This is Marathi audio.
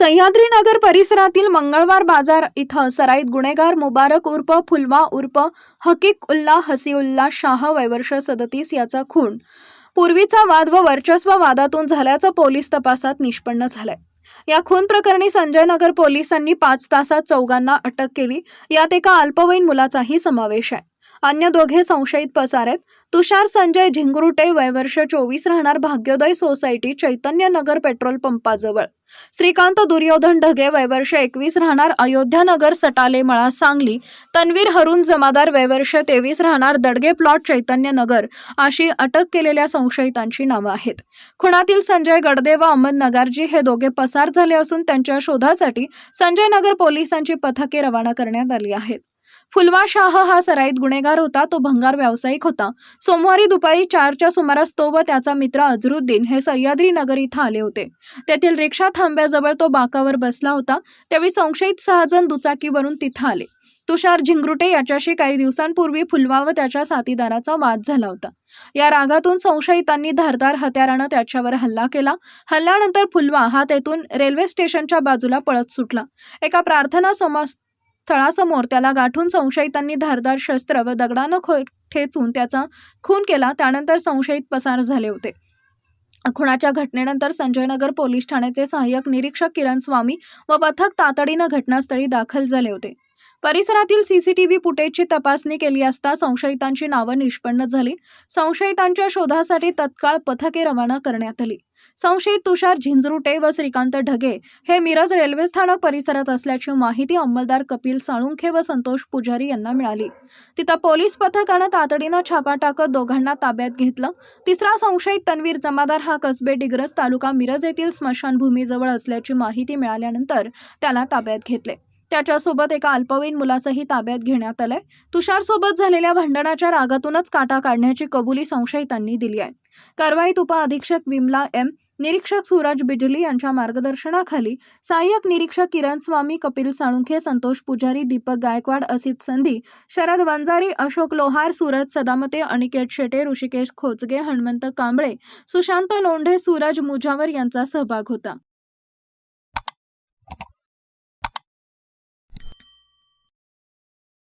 सह्याद्रीनगर परिसरातील मंगळवार बाजार इथं सराईत गुन्हेगार मुबारक उर्फ फुलवा उर्फ हकीक उल्ला हसीउल्ला शाह वयवर्ष सदतीस याचा खून. पूर्वीचा वाद व वर्चस्व वादातून झाल्याचं पोलीस तपासात निष्पन्न झालंय. या खून प्रकरणी संजय नगर पोलिसांनी पाच तासात चौघांना अटक केली. यात एका अल्पवयीन मुलाचाही समावेश आहे. अन्य दोघे संशयित पसार आहेत तुषार संजय झिंगरुटे वयवर्ष चोवीस राहणार भाग्योदय सोसायटी चैतन्य नगर पेट्रोल पंपाजवळ. श्रीकांत दुर्योधन ढगे वयवर्ष एकवीस राहणार अयोध्यानगर सटाले मळा सांगली. तन्वीर हरुण जमादार वयवर्ष तेवीस राहणार दडगे प्लॉट चैतन्य नगर. अशी अटक केलेल्या संशयितांची नावं आहेत. खुणातील संजय गडदे व अहमद नगारजी हे दोघे पसार झाले असून त्यांच्या शोधासाठी संजय नगर पोलिसांची पथके रवाना करण्यात आली आहेत. फुलवा शाह हा सराईत गुन्हेगार होता. तो भंगार व्यावसायिक होता. सोमवारी दुपारी चारच्या सुमारास तो व त्याचा मित्र अझरुद्दीन हे सह्याद्री नगर इथं आले होते. तेथील रिक्षा थांब्याजवळ तो बाकावर बसला होता. त्यावेळी संशयित सहा जण दुचाकीवरून तिथं आले. तुषार झिंगरुटे याच्याशी काही दिवसांपूर्वी फुलवा व त्याच्या साथीदाराचा वाद झाला होता. या रागातून संशयितांनी धारदार हत्यारानं त्याच्यावर हल्ला केला. हल्ल्यानंतर फुलवा हा तेथून रेल्वे स्टेशनच्या बाजूला पळत सुटला. एका प्रार्थना सम स्थळासमोर त्याला गाठून संशयितांनी धारदार शस्त्र व दगडानं खो ठेचून त्याचा खून केला त्यानंतर संशयित पसार झाले होते. खुणाच्या घटनेनंतर संजयनगर पोलीस ठाण्याचे सहाय्यक निरीक्षक किरण स्वामी व पथक तातडीनं घटनास्थळी दाखल झाले होते. परिसरातील सीसीटीव्ही फुटेजची तपासणी केली असता संशयितांची नावं निष्पन्न झाली. संशयितांच्या शोधासाठी तत्काळ पथके रवाना करण्यात आली. संशयित तुषार झिंजरुटे व श्रीकांत ढगे हे मिरज रेल्वे स्थानक परिसरात असल्याची माहिती अंमलदार कपिल साळुंखे व संतोष पुजारी यांना मिळाली. तिथं पोलीस पथकानं तातडीनं छापा टाकत दोघांना ताब्यात घेतलं. तिसरा संशयित तन्वीर जमादार हा कसबे डिग्रस तालुका मिरज येथील स्मशानभूमीजवळ असल्याची माहिती मिळाल्यानंतर त्याला ताब्यात घेतले. त्याच्यासोबत एका अल्पवयीन मुलासही ताब्यात घेण्यात आलंय. तुषारसोबत झालेल्या भांडणाच्या रागातूनच काटा काढण्याची कबुली संशयितांनी दिली आहे. कारवाईत उपअधीक्षक विमला एम निरीक्षक सूरज बिजली यांच्या मार्गदर्शनाखाली सहाय्यक निरीक्षक किरण स्वामी कपिल साळुंखे संतोष पुजारी दीपक गायकवाड असिफ संधी शरद वंजारी अशोक लोहार सूरज सदामते अनिकेत शेटे ऋषिकेश खोचगे हनुमंत कांबळे सुशांत लोंढे सूरज मुजावर यांचा सहभाग होता.